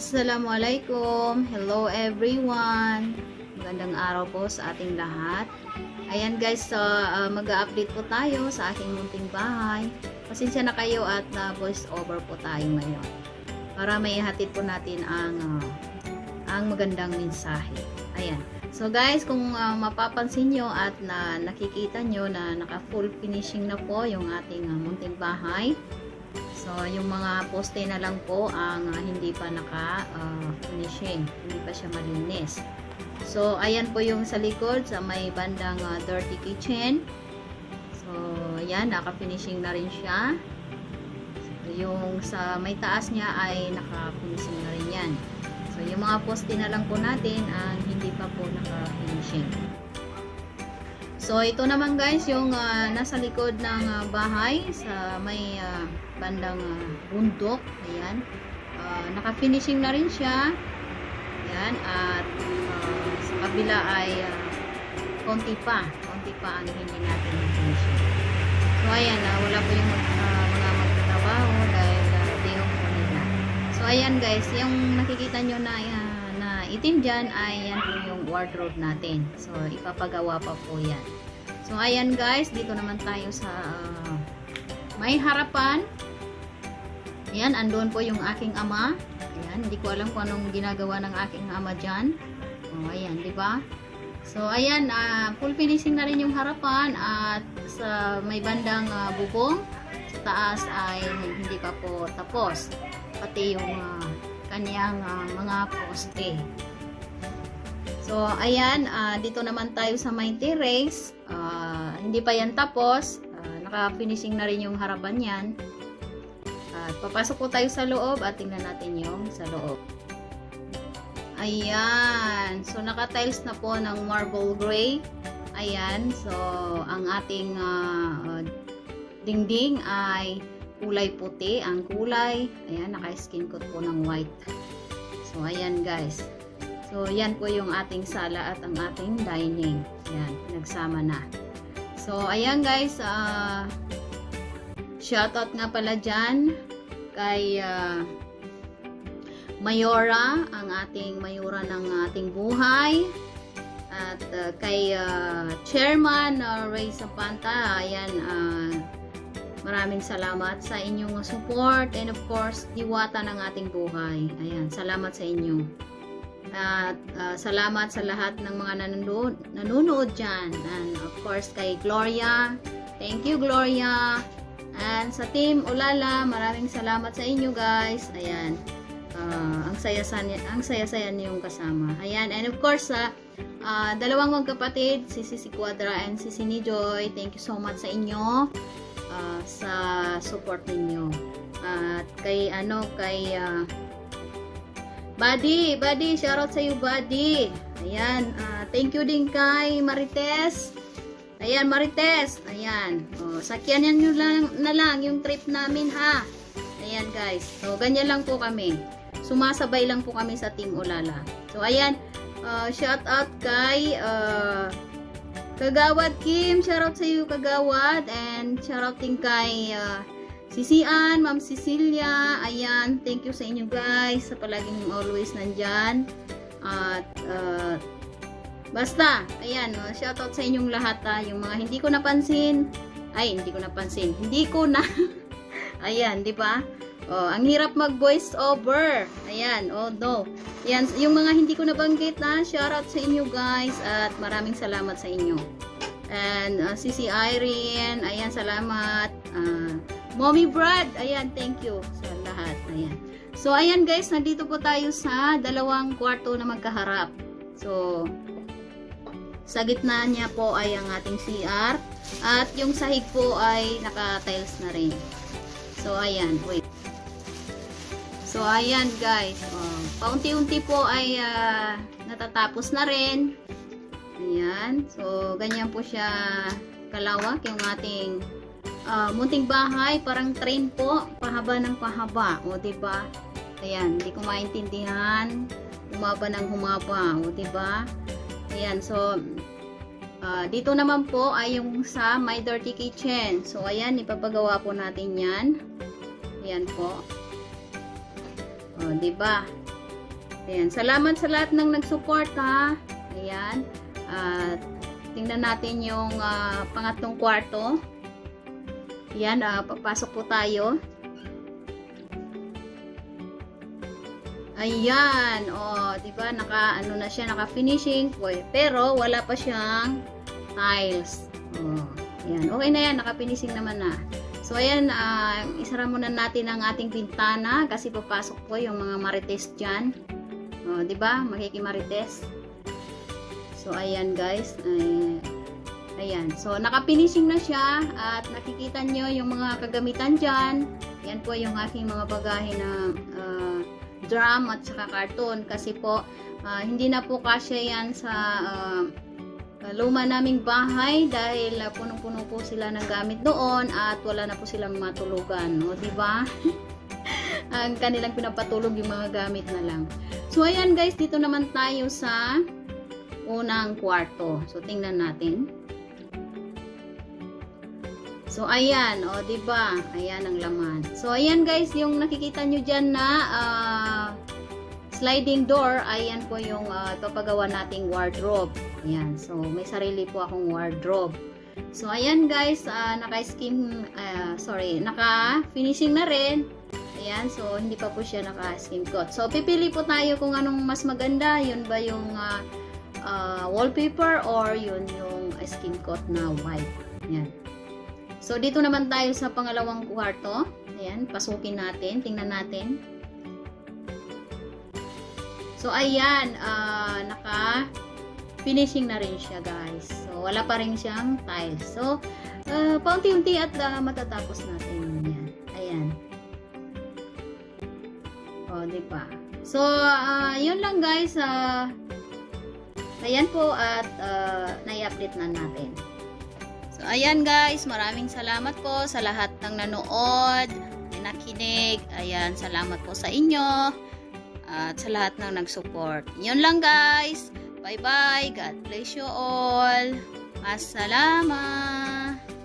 Assalamualaikum. Hello everyone. Magandang araw po sa ating lahat. Ayan guys, so, uh, mag-update po tayo sa aking munting bahay. Pasensya na kayo at na voice over po tayo ngayon. Para may ihatid po natin ang uh, ang magandang mensahe. Ayan. So guys, kung uh, mapapansin nyo at na nakikita nyo na naka full finishing na po yung ating uh, munting bahay. So, yung mga poste na lang po ang uh, hindi pa naka-finishing. hindi pa siya malinis. So, ayan po yung sa likod sa may bandang uh, dirty kitchen. So, ayan, naka-finishing na rin siya. So, yung sa may taas niya ay naka-finishing na rin yan. So, yung mga poste na lang po natin ang hindi pa po naka-finishing. So, ito naman guys, yung uh, nasa likod ng uh, bahay sa may uh, bandang uh, bundok. Ayan. Uh, naka-finishing na rin siya. Ayan. At uh, sa kabila ay uh, konti pa. Konti pa ang hindi natin finishing. So, ayan. Uh, wala po yung uh, mga magtatrabaho dahil uh, day off nila. So, ayan guys. Yung nakikita nyo na uh, na itim dyan ay yan po wardrobe natin. So, ipapagawa pa po yan. So, ayan guys, dito naman tayo sa uh, may harapan. Ayan, andun po yung aking ama. Ayan, hindi ko alam kung anong ginagawa ng aking ama dyan. O, ayan, di ba? So, ayan, uh, full finishing na rin yung harapan at sa may bandang uh, bubong, sa taas ay hindi pa po tapos. Pati yung uh, kanyang uh, mga poste. So, ayan, uh, dito naman tayo sa may terrace. Uh, hindi pa yan tapos. Uh, naka-finishing na rin yung harapan yan. At uh, papasok po tayo sa loob at tingnan natin yung sa loob. Ayan. So, naka-tiles na po ng marble gray. Ayan. So, ang ating uh, dingding ay kulay puti. Ang kulay, ayan, naka-skin coat po ng white. So, ayan guys. So, yan po yung ating sala at ang ating dining. Yan, nagsama na. So, ayan guys, uh, shoutout nga pala dyan kay uh, Mayora, ang ating Mayora ng ating buhay. At uh, kay uh, Chairman uh, Ray Zapanta, ayan, uh, Maraming salamat sa inyong support and of course, diwata ng ating buhay. Ayan, salamat sa inyo. At uh, salamat sa lahat ng mga nanonood, nanonood dyan. And of course, kay Gloria. Thank you, Gloria. And sa team Ulala, maraming salamat sa inyo guys. Ayan. Uh, ang saya-saya ang saya-saya niyong kasama. Ayan. And of course, sa uh, dalawang magkapatid, si Sisi Quadra and si Sini Joy, thank you so much sa inyo uh, sa support ninyo. At uh, kay ano, kay uh, Buddy, Buddy, shoutout sa iyo, Buddy. Ayan, uh, thank you din kay Marites. Ayan, Marites. Ayan. Oh, sakyanan nyo lang, na lang yung trip namin, ha. Ayan, guys. So, ganyan lang po kami. Sumasabay lang po kami sa Team Ulala. So, ayan. Uh, shout out kay uh, Kagawad Kim. Shoutout sa iyo, Kagawad. And shoutout din kay uh, Sisian, Ma'am Cecilia, ayan, thank you sa inyo guys, sa palaging always nandyan. At, uh, basta, ayan, uh, shoutout sa inyong lahat ha, yung mga hindi ko napansin, ay, hindi ko napansin, hindi ko na, ayan, di ba? Oh, ang hirap mag voice over. Ayan, oh no. Yan, yung mga hindi ko nabanggit na, shoutout sa inyo guys at maraming salamat sa inyo. And uh, Sisi Irene, ayan, salamat. Uh, Mommy Brad, ayan, thank you sa lahat. Ayan. So, ayan guys, nandito po tayo sa dalawang kwarto na magkaharap. So, sa gitna niya po ay ang ating CR. At yung sahig po ay naka-tiles na rin. So, ayan, wait. So, ayan guys. Oh, paunti-unti po ay uh, natatapos na rin. Ayan. So, ganyan po siya kalawak yung ating uh, munting bahay, parang train po, pahaba ng pahaba, o ba? Ayan, hindi ko maintindihan, humaba ng humaba, o ba? Ayan, so uh, dito naman po ay yung sa My Dirty Kitchen. So ayan, ipapagawa po natin 'yan. Ayan po. O, ba? Ayan. Salamat sa lahat ng nag-support ha. Ayan. At tingnan natin yung ah, pangatlong kwarto. Ayan, ah, papasok po tayo. Ayan, oh, 'di ba? Naka ano na siya, naka finishing eh. Pero wala pa siyang tiles. Oh, ayan. Okay na 'yan, naka finishing naman na. So ayan, ah, isara muna natin ang ating bintana kasi papasok po yung mga marites diyan. Oh, 'di ba? Makikimarites. So ayan guys, ay ayan. So naka-finishing na siya at nakikita nyo yung mga kagamitan diyan. Yan po yung aking mga bagahe na ah, drum at saka karton kasi po ah, hindi na po kasya yan sa ah, luma naming bahay dahil ah, punong-puno po sila ng gamit doon at wala na po silang matulugan, no, di ba? Ang kanilang pinapatulog yung mga gamit na lang. So ayan guys, dito naman tayo sa unang kwarto. So tingnan natin. So ayan, o ba? Ayan ang laman. So ayan guys, yung nakikita nyo diyan na ah, sliding door, ayan po yung uh, papagawa nating wardrobe. Ayan, so may sarili po akong wardrobe. So ayan guys, ah, naka-skim ah, sorry, naka-finishing na rin. Ayan, so hindi pa po siya naka-skim coat. So pipili po tayo kung anong mas maganda, yun ba yung ah, ah, wallpaper or yun yung skin coat na white. Ayan. So, dito naman tayo sa pangalawang kwarto. Ayan, pasukin natin. Tingnan natin. So, ayan. ah, naka finishing na rin siya, guys. So, wala pa rin siyang tiles. So, ah, paunti-unti at ah, matatapos natin yan. Ayan. O, di ba? So, ah, yun lang, guys. Ah, ayan po at ah, nai-update na natin. So, ayan guys, maraming salamat po sa lahat ng nanood, nakinig. Ayan, salamat po sa inyo at sa lahat ng nag-support. Yun lang guys. Bye-bye. God bless you all. Masalamat.